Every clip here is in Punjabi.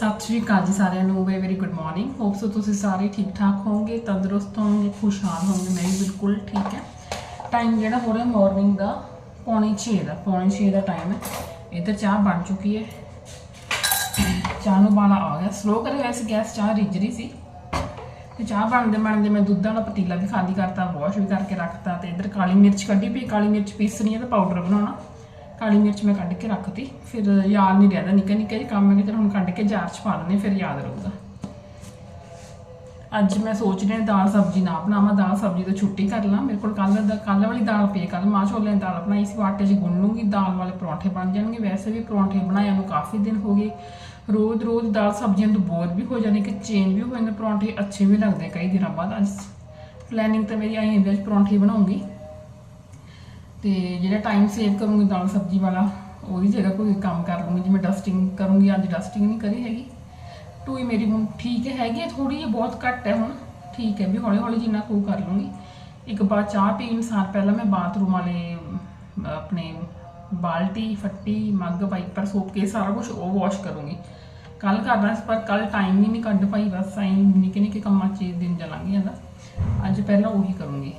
ਸਤਿ ਸ਼੍ਰੀ ਅਕਾਲ ਜੀ ਸਾਰਿਆਂ ਨੂੰ very very good morning hope so ਤੁਸੀਂ ਸਾਰੇ ਠੀਕ ਠਾਕ ਹੋਵੋਗੇ, ਤੰਦਰੁਸਤ ਹੋਵੋਗੇ, ਖੁਸ਼ਹਾਲ ਹੋਵੋਗੇ, ਮੈਂ ਵੀ ਬਿਲਕੁਲ ਠੀਕ ਹੈ। ਟਾਈਮ ਜਿਹੜਾ ਹੋ ਰਿਹਾ ਮਾਰਨਿੰਗ ਦਾ, ਪੌਣੇ 6 ਦਾ, ਪੌਣੇ 6 ਦਾ ਟਾਈਮ ਹੈ। ਇੱਧਰ ਚਾਹ ਬਣ ਚੁੱਕੀ ਹੈ। ਚਾਹ ਨੂੰ ਬਾਲਾ ਆ ਗਿਆ। ਸਲੋ ਕਰੇ ਵੈਸੇ ਗੈਸ ਚਾਹ ਰਿੱਝ ਰਹੀ ਸੀ। ਤੇ ਚਾਹ ਬਣਦੇ ਬਣਦੇ ਮੈਂ ਦੁੱਧ ਵਾਲਾ ਪਤੀਲਾ ਵੀ ਖਾਲੀ ਕਰਤਾ ਵਾਸ਼ ਵੀ ਕਰਕੇ ਰੱਖਤਾ ਤੇ ਇੱਧਰ ਕਾਲੀ ਮਿਰਚ ਕੱਢੀ ਪਈ, ਕਾਲੀ ਮਿਰਚ ਪੀਸਣੀ ਹੈ ਤੇ ਪਾਊਡਰ ਬਣਾਉਣਾ। ਕਾਲੀ ਮਿਰਚ ਮੈਂ ਕੱਢ ਕੇ ਰੱਖਤੀ, ਫਿਰ ਯਾਦ ਨਹੀਂ ਰਹਿਦਾ, ਨਿੱਕਾ ਨਿੱਕਾ ਜਿਹਾ ਕੰਮ ਹੈ ਕਿ ਹੁਣ ਕੱਢ ਕੇ ਜਾਰ 'ਚ ਪਾ ਦਿੰਦੇ ਫਿਰ ਯਾਦ ਰਹੂਗਾ। ਅੱਜ ਮੈਂ ਸੋਚ ਰਹੀ ਹਾਂ ਦਾਲ ਸਬਜ਼ੀ ਨਾ ਬਣਾਵਾਂ, ਦਾਲ ਸਬਜ਼ੀ ਤੋਂ ਛੁੱਟੀ ਕਰ ਲਾਂ, ਮੇਰੇ ਕੋਲ ਕੱਲ ਦਾ ਕੱਲ ਵਾਲੀ ਦਾਲ ਪਈ ਕੱਲ ਮਾਂ ਛੋਲੇ ਦੀ ਦਾਲ ਬਣਾਈ ਸੀ ਆਟੇ 'ਚ ਗੁੰਨ ਲੂੰਗੀ, ਦਾਲ ਵਾਲੇ ਪਰੌਂਠੇ ਬਣ ਜਾਣਗੇ, ਵੈਸੇ ਵੀ ਪਰੌਂਠੇ ਬਣਾਇਆ ਨੂੰ ਕਾਫੀ ਦਿਨ ਹੋ ਗਏ, ਰੋਜ਼ ਰੋਜ਼ ਦਾਲ ਸਬਜ਼ੀਆਂ ਤੋਂ ਬੋਰ ਵੀ ਹੋ ਜਾਂਦੇ ਕਿ ਚੇਂਜ ਵੀ ਹੋ ਜਾਂਦੇ, ਪਰੌਂਠੇ ਅੱਛੇ ਵੀ ਲੱਗਦੇ ਕਈ ਦਿਨਾਂ ਬਾਅਦ, ਅੱਜ ਪਲੈਨਿੰਗ ਤਾਂ ਮੇਰੀ ਆਈ ਹੈ ਅੱਜ ਪਰੌਂਠੇ ਬਣਾਉਂਗੀ ਤੇ ਜਿਹੜਾ ਟਾਈਮ ਸੇਵ ਕਰੂੰਗੀ ਦਾਲ ਸਬਜ਼ੀ ਵਾਲਾ, ਉਹਦੀ ਜਗ੍ਹਾ ਕੋਈ ਕੰਮ ਕਰ ਲੂੰਗੀ ਜਿਵੇਂ ਡਸਟਿੰਗ ਕਰੂੰਗੀ, ਅੱਜ ਡਸਟਿੰਗ ਨਹੀਂ ਕਰੀ ਹੈਗੀ। ਟੂਈ ਮੇਰੀ ਹੁਣ ਠੀਕ ਹੈਗੀ ਥੋੜੀ ਜਿਹੀ ਬਹੁਤ ਘੱਟ ਹੈ ਹੁਣ, ਠੀਕ ਹੈ ਵੀ ਹੌਲੀ ਹੌਲੀ ਜਿੰਨਾ ਕੁ ਕਰ ਲੂੰਗੀ ਇੱਕ ਵਾਰ ਚਾਹ ਪੀਣ ਸਾਰ ਪਹਿਲਾਂ ਮੈਂ ਬਾਥਰੂਮ ਵਾਲੇ, ਆਪਣੇ ਬਾਲਟੀ, ਫੱਟੀ ਮੱਗ ਵਾਈਪਰ ਸੋਪ ਕੇ ਸਾਰਾ ਕੁਝ ਉਹ ਵਾਸ਼ ਕਰੂੰਗੀ। ਕੱਲ ਕਰਨਾ ਸੀ, ਪਰ ਕੱਲ ਟਾਈਮ ਹੀ ਨਹੀਂ ਕੱਢ ਪਾਈ, ਬਸ ਐਂ ਨਿੱਕੇ ਨਿੱਕੇ ਕੰਮਾਂ 'ਚ ਦਿਨ ਜਾ ਲੰਘ ਜਾਂਦਾ ਅੱਜ ਪਹਿਲਾਂ ਉਹੀ ਕਰੂੰਗੀ।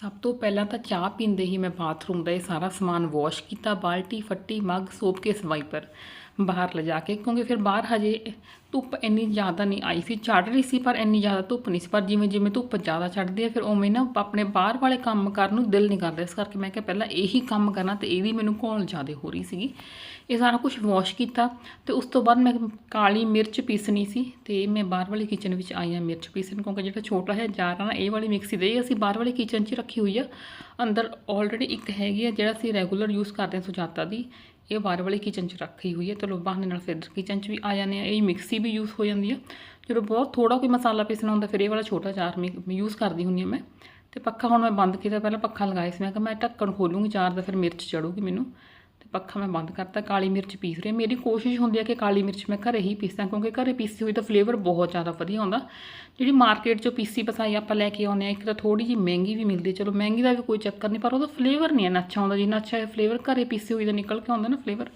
ਸਭ ਤੋਂ ਪਹਿਲਾਂ ਤਾਂ ਚਾਹ ਪੀਂਦੇ ਹੀ ਮੈਂ ਬਾਥਰੂਮ ਦਾ ਇਹ ਸਾਰਾ ਸਮਾਨ ਵਾਸ਼ ਕੀਤਾ, ਬਾਲਟੀ ਫੱਟੀ, ਮੱਗ, ਸੋਪ ਕੇ ਵਾਈਪਰ ਬਾਹਰ ਲਿਜਾ ਕੇ, ਕਿਉਂਕਿ ਫਿਰ ਬਾਹਰ ਹਜੇ ਧੁੱਪ ਇੰਨੀ ਜ਼ਿਆਦਾ ਨਹੀਂ ਆਈ ਸੀ। ਚੜ ਰਹੀ ਸੀ ਪਰ ਇੰਨੀ ਜ਼ਿਆਦਾ ਧੁੱਪ ਨਹੀਂ ਸੀ। ਪਰ ਜਿਵੇਂ ਜਿਵੇਂ ਧੁੱਪ ਜ਼ਿਆਦਾ ਚੜਦੀ ਹੈ, ਫਿਰ ਉਵੇਂ ਨਾ ਆਪਣੇ ਬਾਹਰ ਵਾਲੇ ਕੰਮ ਕਰਨ ਨੂੰ ਦਿਲ ਨਹੀਂ ਕਰਦਾ। ਇਸ ਕਰਕੇ ਮੈਂ ਕਿਹਾ ਪਹਿਲਾਂ ਇਹੀ ਕੰਮ ਕਰਨਾ ਤੇ ਇਹਦੀ ਮੈਨੂੰ ਘੋਲ ਜ਼ਿਆਦਾ ਹੋ ਰਹੀ ਸੀਗੀ। ਇਹ ਸਾਰਾ ਕੁਝ ਵਾਸ਼ ਕੀਤਾ ਤੇ ਉਸ ਤੋਂ ਬਾਅਦ ਮੈਂ ਕਾਲੀ ਮਿਰਚ ਪੀਸਣੀ ਸੀ ਤੇ ਮੈਂ ਬਾਹਰ ਵਾਲੀ ਕਿਚਨ ਵਿੱਚ ਆਈ ਹਾਂ ਮਿਰਚ ਪੀਸਣ ਕਿਉਂਕਿ ਜਿਹੜਾ ਛੋਟਾ ਹੈ ਜਾਰ ਆ ਨਾ, ਇਹ ਵਾਲੀ ਮਿਕਸੀ ਦੇ ਇਹ ਅਸੀਂ ਬਾਹਰ ਵਾਲੀ ਕਿਚਨ 'ਚ ਰੱਖੀ ਹੋਈ ਆ। ਅੰਦਰ ਆਲਰੇਡੀ ਇੱਕ ਹੈਗੀ ਆ ਜਿਹੜਾ ਅਸੀਂ ਰੈਗੂਲਰ ਯੂਜ਼ ਕਰਦੇ ਹਾਂ ਸੁਜਾਤਾ ਦੀ, ਇਹ ਬਾਹਰ ਵਾਲੀ ਕਿਚਨ 'ਚ ਰੱਖੀ ਹੋਈ ਹੈ ਚਲੋ ਬਹਾਨੇ ਨਾਲ ਫਿਰ ਕਿਚਨ 'ਚ ਵੀ ਆ ਜਾਂਦੇ ਆ, ਇਹ ਮਿਕਸੀ ਵੀ ਯੂਜ਼ ਹੋ ਜਾਂਦੀ ਆ। ਜਦੋਂ ਬਹੁਤ ਥੋੜਾ ਕੋਈ ਮਸਾਲਾ ਪੀਸਣਾ ਹੁੰਦਾ, ਫਿਰ ਇਹ ਵਾਲਾ ਛੋਟਾ ਜਾਰ ਮੈਂ ਯੂਜ਼ ਕਰਦੀ ਹੁੰਦੀ ਹਾਂ ਮੈਂ। ਤੇ ਪੱਖਾ ਹੁਣ ਮੈਂ ਬੰਦ ਕੀਤਾ, ਪਹਿਲਾਂ ਪੱਖਾ ਲਗਾਇਆ ਸੀ, ਮੈਂ ਕਿਹਾ ਮੈਂ ਢੱਕਣ ਖੋਲੂੰਗੀ ਚਾਰ ਦਾ, ਫਿਰ ਮਿਰਚ ਚੜੂਗੀ ਮੈਨੂੰ। ਪੱਖਾ ਮੈਂ ਬੰਦ ਕਰਤਾ, ਕਾਲੀ ਮਿਰਚ ਪੀਸ ਰਹੀ ਮੇਰੀ ਕੋਸ਼ਿਸ਼ ਹੁੰਦੀ ਹੈ ਕਿ ਕਾਲੀ ਮਿਰਚ ਮੈਂ ਘਰੇ ਹੀ ਪੀਸਾਂ, ਕਿਉਂਕਿ ਘਰੇ ਪੀਸੀ ਹੋਈ ਤਾਂ ਫਲੇਵਰ ਬਹੁਤ ਜ਼ਿਆਦਾ ਵਧੀਆ ਹੁੰਦਾ। ਜਿਹੜੀ ਮਾਰਕੀਟ 'ਚੋਂ ਪੀਸੀ ਪਸਾਈ ਆਪਾਂ ਲੈ ਕੇ ਆਉਂਦੇ ਆ ਇੱਕ ਤਾਂ ਥੋੜੀ ਜਿਹੀ ਮਹਿੰਗੀ ਵੀ ਮਿਲਦੀ ਚਲੋ, ਮਹਿੰਗੀ ਦਾ ਵੀ ਕੋਈ ਚੱਕਰ ਨਹੀਂ, ਪਰ ਉਹਦਾ ਫਲੇਵਰ ਨਹੀਂ ਇੰਨਾ ਅੱਛਾ ਹੁੰਦਾ ਜਿੰਨਾ ਅੱਛਾ ਫਲੇਵਰ ਘਰੇ ਪੀਸੀ ਹੋਈ ਦਾ ਨਿਕਲ ਕੇ ਆਉਂਦਾ ਨਾ ਫਲੇਵਰ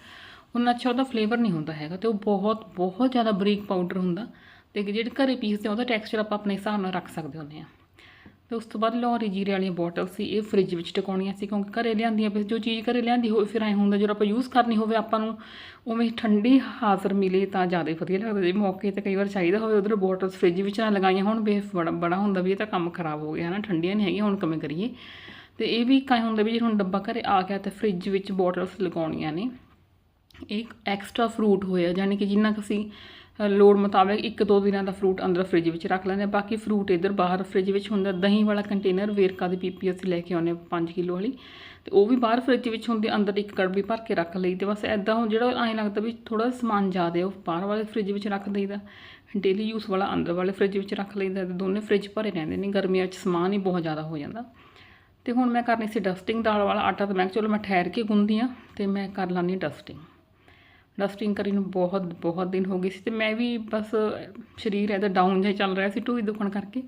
ਉਹਨਾਂ ਅੱਛਾ ਉਹਦਾ ਫਲੇਵਰ ਨਹੀਂ ਹੁੰਦਾ ਹੈਗਾ। ਤੇ ਉਹ ਬਹੁਤ ਬਹੁਤ ਜ਼ਿਆਦਾ ਬਰੀਕ ਪਾਊਡਰ ਹੁੰਦਾ। ਤੇ ਜਿਹੜੇ ਘਰੇ ਪੀਸਦੇ ਉਹਦਾ ਟੈਕਸਚਰ ਆਪਾਂ ਆਪਣੇ ਹਿਸਾਬ ਨਾਲ ਰੱਖ ਸਕਦੇ ਹੁੰਦੇ ਆ ਤੇ ਉਸ ਤੋਂ ਬਾਅਦ ਲੋਰੀ ਜੀਰੇ ਵਾਲੀਆਂ ਬੋਟਲ ਸੀ, ਇਹ ਫ੍ਰਿਜ ਵਿੱਚ ਟਿਕਾਉਣੀਆਂ ਸੀ ਕਿਉਂਕਿ ਘਰੇ ਲਿਆਂਦੀਆਂ ਵੀ, ਜੋ ਚੀਜ਼ ਘਰੇ ਲਿਆਂਦੀ ਹੋਵੇ ਫਿਰ ਐਂ ਹੁੰਦਾ ਜਦੋਂ ਆਪਾਂ ਯੂਜ਼ ਕਰਨੀ ਹੋਵੇ ਆਪਾਂ ਨੂੰ, ਉਵੇਂ ਠੰਡੀ ਹਾਜ਼ਰ ਮਿਲੇ ਤਾਂ ਜ਼ਿਆਦਾ ਵਧੀਆ ਲੱਗਦਾ। ਜੇ ਮੌਕੇ ਤੇ ਕਈ ਵਾਰ ਚਾਹੀਦਾ ਹੋਵੇ, ਉਧਰ ਬੋਟਲਸ ਫ੍ਰਿਜ ਵਿੱਚ ਨਾ ਲਗਾਈਆਂ ਹੁਣ ਬੇਫ ਬੜਾ ਬੜਾ ਹੁੰਦਾ ਵੀ ਇਹ ਤਾਂ ਕੰਮ ਖਰਾਬ ਹੋ ਗਿਆ ਹਨਾ, ਠੰਡੀਆਂ ਨਹੀਂ ਹੈਗੀਆਂ, ਹੁਣ ਕਿਵੇਂ ਕਰੀਏ? ਤੇ ਇਹ ਵੀ ਕਾਇ ਹੁੰਦਾ ਵੀ ਜੇ ਹੁਣ ਡੱਬਾ ਘਰੇ ਆ ਗਿਆ ਤਾਂ ਫ੍ਰਿਜ ਵਿੱਚ ਬੋਟਲਸ ਲਗਾਉਣੀਆਂ ਨੇ ਇੱਕ ਐਕਸਟਰਾ ਫਰੂਟ ਹੋਇਆ ਯਾਨੀ ਕਿ ਜਿੰਨਾ ਕੁ ਅਸੀਂ ਲੋੜ ਮੁਤਾਬਕ ਇੱਕ ਦੋ ਦਿਨਾਂ ਦਾ ਫਰੂਟ ਅੰਦਰ ਫ੍ਰਿਜ ਵਿੱਚ ਰੱਖ ਲੈਂਦੇ ਹਾਂ। ਬਾਕੀ ਫਰੂਟ ਇੱਧਰ ਬਾਹਰ ਫ੍ਰਿਜ ਵਿੱਚ ਹੁੰਦਾ, ਦਹੀਂ ਵਾਲਾ ਕੰਟੇਨਰ ਵੇਰਕਾ ਦੀ ਪੀਪੀ ਅਸੀਂ ਲੈ ਕੇ ਆਉਂਦੇ 5 ਕਿਲੋ ਵਾਲੀ। ਤੇ ਉਹ ਵੀ ਬਾਹਰ ਫ੍ਰਿਜ ਵਿੱਚ ਹੁੰਦੀ, ਅੰਦਰ ਇੱਕ ਕੜਬੀ ਭਰ ਕੇ ਰੱਖ ਲਈ ਤੇ ਬਸ ਐਦਾਂ ਹੁਣ ਜਿਹੜਾ ਐਂ ਲੱਗਦਾ ਵੀ ਥੋੜਾ ਸਮਾਨ ਜ਼ਿਆਦਾ ਉਹ ਬਾਹਰ ਵਾਲੇ ਫ੍ਰਿਜ ਵਿੱਚ ਰੱਖ ਦਈਦਾ। ਡੇਲੀ ਯੂਸ ਵਾਲਾ ਅੰਦਰ ਵਾਲੇ ਫ੍ਰਿਜ ਵਿੱਚ ਰੱਖ ਲਈਦਾ ਤੇ ਦੋਨੇ ਫ੍ਰਿਜ ਭਰੇ ਰਹਿੰਦੇ ਨੇ, ਗਰਮੀਆਂ 'ਚ ਸਮਾਨ ਹੀ ਬਹੁਤ ਜ਼ਿਆਦਾ ਹੋ ਜਾਂਦਾ। ਤੇ ਹੁਣ ਮੈਂ ਕਰਨੀ ਸੀ ਡਸਟਿੰਗ ਦਾਲ ਵਾਲਾ ਆਟਾ ਤੇ ਮੈਂ ਕਿਹਾ ਚਲੋ ਮੈਂ ਠਹਿਰ ਕੇ ਗੁੰਦੀ ਆ ਤੇ ਮੈਂ ਕਰ ਲਾਂਦੀ ਡਸਟਿੰਗ ਡਸਟਿੰਗ ਕਰੀ ਨੂੰ ਬਹੁਤ ਬਹੁਤ ਦਿਨ ਹੋ ਗਏ ਸੀ ਤੇ ਮੈਂ ਵੀ ਬਸ ਸਰੀਰ ਇਹਦਾ ਡਾਊਨ ਜਿਹਾ ਚੱਲ ਰਿਹਾ ਸੀ ਟੂਈ ਦੁਖਣ ਕਰਕੇ।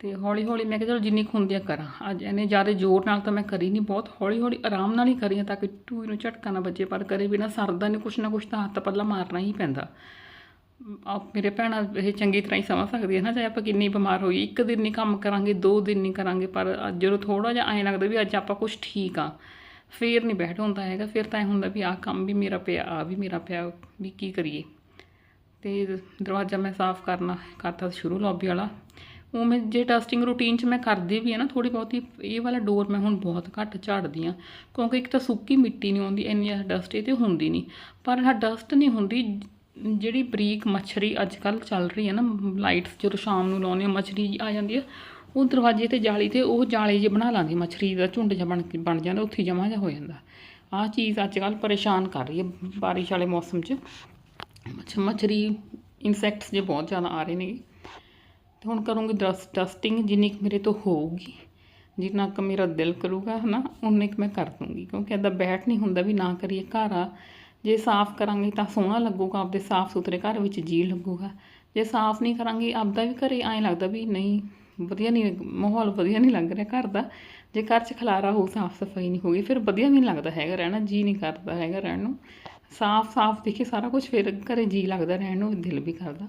ਤੇ ਹੌਲੀ ਹੌਲੀ ਮੈਂ ਕਿਹਾ ਚਲੋ ਜਿੰਨੀ ਕੁ ਹੁੰਦੀ ਆ ਕਰਾਂ। ਅੱਜ ਇਹਨੇ ਜ਼ਿਆਦਾ ਜ਼ੋਰ ਨਾਲ ਤਾਂ ਮੈਂ ਕਰੀ ਨਹੀਂ ਬਹੁਤ ਹੌਲੀ ਹੌਲੀ ਆਰਾਮ ਨਾਲ ਹੀ ਕਰੀ ਆ ਤਾਂ ਕਿ ਟੂਈ ਨੂੰ ਝਟਕਾ ਨਾ ਵੱਜੇ ਪਰ ਕਰੇ ਬਿਨਾ ਸਰਦਾ ਨਹੀਂ ਕੁਛ ਨਾ ਕੁਛ ਤਾਂ ਹੱਥ ਪੱਲਾ ਮਾਰਨਾ ਹੀ ਪੈਂਦਾ। ਆ ਮੇਰੇ ਭੈਣਾਂ ਇਹ ਚੰਗੀ ਤਰ੍ਹਾਂ ਹੀ ਸਮਝ ਸਕਦੀ ਹੈ ਨਾ, ਚਾਹੇ ਆਪਾਂ ਕਿੰਨੀ ਬਿਮਾਰ ਹੋਈ ਇੱਕ ਦਿਨ ਨਹੀਂ ਕੰਮ ਕਰਾਂਗੇ, ਦੋ ਦਿਨ ਨਹੀਂ ਕਰਾਂਗੇ, ਪਰ ਅੱਜ ਜਦੋਂ ਥੋੜਾ ਜਿਹਾ ਐਂ ਲੱਗਦਾ ਵੀ ਅੱਜ ਆਪਾਂ ਕੁਛ ਠੀਕ ਆ। ਫੇਰ ਨਹੀਂ ਬੈਠ ਹੁੰਦਾ ਹੈਗਾ, ਫਿਰ ਤਾਂ ਇਹ ਹੁੰਦਾ ਵੀ ਆਹ ਕੰਮ ਵੀ ਮੇਰਾ ਪਿਆ ਆ ਵੀ ਮੇਰਾ ਪਿਆ, ਵੀ ਕੀ ਕਰੀਏ। ਤੇ ਦਰਵਾਜ਼ਾ ਮੈਂ ਸਾਫ਼ ਕਰਨਾ, ਕਰਤਾ ਸ਼ੁਰੂ ਲੌਬੀ ਵਾਲਾ। ਉਹ ਮੈਂ ਜੇ ਡਸਟਿੰਗ ਰੂਟੀਨ 'ਚ ਮੈਂ ਕਰਦੀ ਵੀ ਆ ਨਾ ਥੋੜੀ ਬਹੁਤੀ, ਇਹ ਵਾਲਾ ਡੋਰ ਮੈਂ ਹੁਣ ਬਹੁਤ ਘੱਟ ਝਾੜਦੀ ਆ। ਕਿਉਂਕਿ ਇੱਕ ਤਾਂ ਸੁੱਕੀ ਮਿੱਟੀ ਨਹੀਂ ਆਉਂਦੀ ਇੰਨੀ ਜ਼ਿਆਦਾ ਡਸਟ ਇਹ ਤੇ ਹੁੰਦੀ ਨਹੀਂ। ਪਰ ਆਹ ਡਸਟ ਨਹੀਂ ਹੁੰਦੀ, ਜਿਹੜੀ ਬਰੀਕ ਮੱਛਰੀ ਅੱਜ ਕੱਲ ਚੱਲ ਰਹੀ ਹੈ ਨਾ ਲਾਈਟਸ ਜਦੋਂ ਸ਼ਾਮ ਨੂੰ ਲਾਉਂਦੇ ਆ, ਮੱਛਰੀ ਆ ਜਾਂਦੀ ਆ ਉਹ ਦਰਵਾਜ਼ੇ ਤੇ ਜਾਲੀ ਤੇ ਉਹ ਜਾਲੇ ਜੇ ਬਣਾ ਲਾਂਦੀ, ਮੱਛਰੀ ਦਾ ਝੁੰਡ ਜਿਹਾ ਬਣ ਕੇ, ਬਣ ਜਾਂਦਾ, ਉੱਥੇ ਜਮਾ ਜਿਹਾ ਹੋ ਜਾਂਦਾ। ਆਹ ਚੀਜ਼ ਅੱਜ ਕੱਲ ਪਰੇਸ਼ਾਨ ਕਰ ਰਹੀ ਹੈ ਬਾਰਿਸ਼ ਵਾਲੇ ਮੌਸਮ 'ਚ। ਮੱਛ, ਮੱਛਰੀ, ਇਨਸੈਕਟਸ ਜੇ ਬਹੁਤ ਜ਼ਿਆਦਾ ਆ ਰਹੇ ਨੇ। ਤੇ ਹੁਣ ਕਰੂੰਗੀ ਡਸ, ਡਸਟਿੰਗ ਜਿੰਨੀ ਕੁ ਮੇਰੇ ਤੋਂ ਹੋਊਗੀ, ਜਿੰਨਾ ਕੁ ਮੇਰਾ ਦਿਲ ਕਰੂਗਾ, ਹਨਾ ਉਨੇ ਕੁ ਮੈਂ ਕਰ ਦੂੰਗੀ। ਕਿਉਂਕਿ ਇੱਦਾਂ ਬੈਠ ਨਹੀਂ ਹੁੰਦਾ ਵੀ ਨਾ ਕਰੀਏ ਘਰ। ਆ ਜੇ ਸਾਫ਼ ਕਰਾਂਗੇ ਤਾਂ ਸੋਹਣਾ ਲੱਗੂਗਾ, ਆਪਦੇ ਸਾਫ਼ ਸੁਥਰੇ ਘਰ ਵਿੱਚ ਜੀ ਲੱਗੂਗਾ। ਜੇ ਸਾਫ਼ ਨਹੀਂ ਕਰਾਂਗੇ, ਆਪਦਾ ਵੀ ਘਰੇ ਐਂ ਲੱਗਦਾ ਵੀ ਨਹੀਂ ਵਧੀਆ ਨਹੀਂ, ਮਾਹੌਲ ਵਧੀਆ ਨਹੀਂ ਲੱਗ ਰਿਹਾ ਘਰ ਦਾ। ਜੇ ਘਰ 'ਚ ਖਲਾਰਾ ਹੋ ਸਾਫ਼ ਸਫ਼ਾਈ ਨਹੀਂ ਹੋਈ ਫਿਰ ਵਧੀਆ ਵੀ ਨਹੀਂ ਲੱਗਦਾ ਹੈਗਾ ਰਹਿਣਾ ਜੀ ਨਹੀਂ ਕਰਦਾ ਹੈਗਾ ਰਹਿਣ ਨੂੰ। ਸਾਫ਼-ਸਾਫ਼ ਦਿਖੇ ਸਾਰਾ ਕੁਝ ਫਿਰ ਘਰੇ ਜੀ ਲੱਗਦਾ ਰਹਿਣ ਨੂੰ, ਦਿਲ ਵੀ ਕਰਦਾ।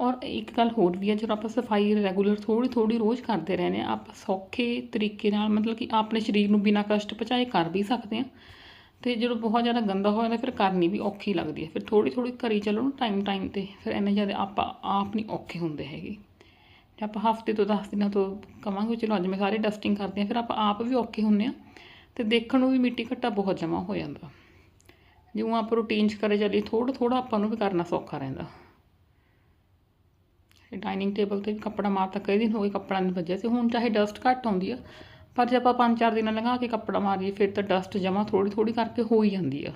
ਔਰ ਇੱਕ ਗੱਲ ਹੋਰ ਵੀ ਹੈ ਜਦੋਂ ਆਪਾਂ ਸਫ਼ਾਈ ਰੈਗੂਲਰ ਥੋੜੀ ਥੋੜੀ ਰੋਜ਼ ਕਰਦੇ ਰਹਿੰਦੇ ਹਾਂ, ਆਪਾਂ ਸੌਖੇ ਤਰੀਕੇ ਨਾਲ, ਮਤਲਬ ਕਿ ਆਪਣੇ ਸਰੀਰ ਨੂੰ ਬਿਨਾਂ ਕਸ਼ਟ ਪਹੁੰਚਾਏ ਕਰ ਵੀ ਸਕਦੇ ਹਾਂ। ਤੇ ਜਦੋਂ ਬਹੁਤ ਜ਼ਿਆਦਾ ਗੰਦਾ ਹੋ ਜਾਂਦਾ, ਫਿਰ ਕਰਨੀ ਵੀ ਔਖੀ ਲੱਗਦੀ ਹੈ। ਫਿਰ ਥੋੜੀ ਥੋੜੀ ਕਰੀ ਚੱਲੋ ਨਾ, ਟਾਈਮ ਟਾਈਮ ਤੇ, ਫਿਰ ਇੰਨੇ ਜ਼ਿਆਦਾ ਆਪਾਂ ਆਪ ਨਹੀਂ ਔਖੇ ਹੁੰਦੇ ਹੈਗੇ। ਆਪਾਂ ਹਫ਼ਤੇ ਤੋਂ 10 ਦਿਨਾਂ ਤੋਂ ਕਵਾਂਗੇ, ਚਲੋ ਅੱਜ ਮੈਂ ਸਾਰੇ ਡਸਟਿੰਗ ਕਰਦੇ ਹਾਂ, ਫਿਰ ਆਪਾਂ ਆਪ ਵੀ ਔਖੇ ਹੁੰਨੇ ਆ ਤੇ ਦੇਖਣ ਨੂੰ ਵੀ ਮਿੱਟੀ ਘੱਟਾ ਬਹੁਤ ਜਮਾ ਹੋ ਜਾਂਦਾ। ਜਿਉਂ ਆਪਾਂ ਰੂਟੀਨ 'ਚ ਕਰੇ ਚੱਲੀ ਥੋੜਾ ਥੋੜਾ ਆਪਾਂ ਨੂੰ ਵੀ ਕਰਨਾ ਸੌਖਾ ਰਹਿੰਦਾ। ਡਾਈਨਿੰਗ ਟੇਬਲ ਤੇ ਵੀ ਕੱਪੜਾ ਮਾਰਤਾ ਕਈ ਦਿਨ ਹੋ ਗਏ ਕੱਪੜਾ ਨਹੀਂ ਵੱਜਿਆ ਤੇ ਹੁਣ ਚਾਹੇ ਡਸਟ ਘੱਟ ਆਉਂਦੀ ਆ, ਪਰ ਜੇ ਆਪਾਂ ਪੰਜ ਚਾਰ ਦਿਨ ਲੰਘਾ ਕੇ ਕੱਪੜਾ ਮਾਰੀਏ, ਫਿਰ ਤਾਂ ਡਸਟ ਜਮਾ ਥੋੜੀ ਥੋੜੀ ਕਰਕੇ ਹੋ ਹੀ ਜਾਂਦੀ ਆ।